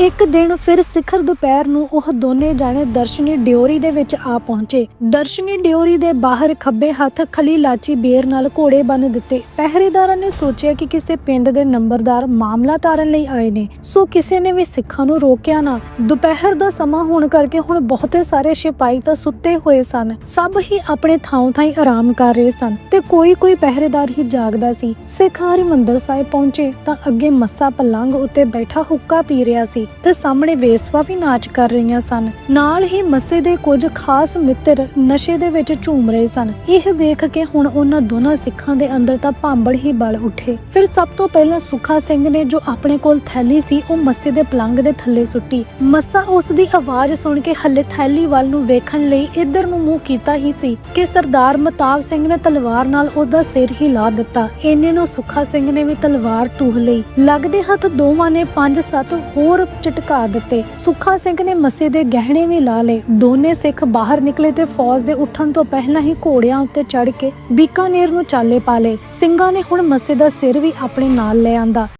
ਇੱਕ ਦਿਨ ਫਿਰ ਸਿਖਰ ਦੁਪਹਿਰ ਨੂੰ ਉਹ ਦੋਨੇ ਜਾਣੇ ਦਰਸ਼ਨੀ ਡਿਓਰੀ ਦੇ ਵਿੱਚ ਆ ਪਹੁੰਚੇ। ਦਰਸ਼ਨੀ ਡਿਓਰੀ ਦੇ ਬਾਹਰ ਖੱਬੇ ਹੱਥ ਖਲੀ ਲਾਚੀ ਬੇਰ ਨਾਲ ਘੋੜੇ ਬੰਨ ਦਿੱਤੇ। ਪਹਿਰੇਦਾਰਾਂ ਨੇ ਸੋਚਿਆ ਕਿ ਕਿਸੇ ਪਿੰਡ ਦੇ ਨੰਬਰਦਾਰ ਮਾਮਲਾ ਤਾਰਨ ਲਈ ਆਏ ਨੇ, ਸੋ ਕਿਸੇ ਨੇ ਵੀ ਸਿੱਖਾਂ ਨੂੰ ਰੋਕਿਆ ਨਾ। ਦੁਪਹਿਰ ਦਾ ਸਮਾਂ ਹੋਣ ਕਰਕੇ ਹੁਣ ਬਹੁਤੇ ਸਾਰੇ ਸਿਪਾਹੀ ਤਾਂ ਸੁੱਤੇ ਹੋਏ ਸਨ। ਸਭ ਹੀ ਆਪਣੇ ਥਾਂ ਥਾਂ ਆਰਾਮ ਕਰ ਰਹੇ ਸਨ ਤੇ ਕੋਈ ਕੋਈ ਪਹਿਰੇਦਾਰ ਹੀ ਜਾਗਦਾ ਸੀ। ਸਿੱਖ ਹਰਿਮੰਦਰ ਸਾਹਿਬ ਪਹੁੰਚੇ ਤਾਂ ਅੱਗੇ ਮੱਸਾ ਪਲੰਗ ਉੱਤੇ ਬੈਠਾ ਹੁੱਕਾ ਪੀ ਰਿਹਾ ਸੀ। ਤੇ ਸਾਹਮਣੇ ਵੇਸਵਾ ਵੀ ਨਾਚ ਕਰ ਰਹੀਆਂ ਸਨ। ਨਾਲ ਹੀ ਮੱਸੇ ਦੇ ਕੁਝ ਖਾਸ ਮਿੱਤਰ ਨਸ਼ੇ ਦੇ ਵਿੱਚ ਝੂਮ ਰਹੇ ਸਨ। ਇਹ ਵੇਖ ਕੇ ਹੁਣ ਉਹਨਾਂ ਦੋਨਾਂ ਸਿੱਖਾਂ ਦੇ ਅੰਦਰ ਤਾਂ ਭਾਂਬੜ ਹੀ ਬਲ ਉੱਠੇ। ਫਿਰ ਸਭ ਤੋਂ ਪਹਿਲਾਂ ਸੁਖਾ ਸਿੰਘ ਨੇ ਜੋ ਆਪਣੇ ਕੋਲ ਥੈਲੀ ਸੀ, ਉਹ ਮੱਸੇ ਦੇ ਪਲੰਗ ਦੇ ਥੱਲੇ ਸੁੱਟੀ। ਮੱਸਾ ਉਸ ਦੀ ਆਵਾਜ਼ ਸੁਣ ਕੇ ਹੱਲੇ ਥੈਲੀ ਵੱਲ ਨੂੰ ਵੇਖਣ ਲਈ ਇੱਧਰ ਨੂੰ ਮੂੰਹ ਕੀਤਾ ਹੀ ਸੀ ਕਿ ਸਰਦਾਰ ਮਤਾਬ ਸਿੰਘ ਨੇ ਤਲਵਾਰ ਨਾਲ ਉਹਦਾ ਸਿਰ ਹੀ ਲਾ ਦਿੱਤਾ। ਇੰਨੇ ਨੂੰ ਸੁਖਾ ਸਿੰਘ ਨੇ ਵੀ ਤਲਵਾਰ ਟੂਹ ਲਈ। ਲੱਗਦੇ ਹੱਥ ਦੋਵਾਂ ਨੇ ਪੰਜ ਸੱਤ ਹੋਰ ਝਟਕਾ ਦਿੱਤੇ। ਸੁੱਖਾ ਸਿੰਘ ਨੇ ਮੱਸੇ ਦੇ ਗਹਿਣੇ ਵੀ ਲਾ ਲਏ। ਦੋਨੇ ਸਿੱਖ ਬਾਹਰ ਨਿਕਲੇ ਤੇ ਫੌਜ ਦੇ ਉੱਠਣ ਤੋਂ ਪਹਿਲਾਂ ਹੀ ਘੋੜਿਆਂ ਉੱਤੇ ਚੜ੍ਹ ਕੇ ਬੀਕਾਨੇਰ ਨੂੰ ਚਾਲੇ ਪਾ ਲਏ। ਸਿੰਘਾਂ ਨੇ ਹੁਣ ਮੱਸੇ ਦਾ ਸਿਰ ਵੀ ਆਪਣੇ ਨਾਲ ਲੈ ਆਂਦਾ।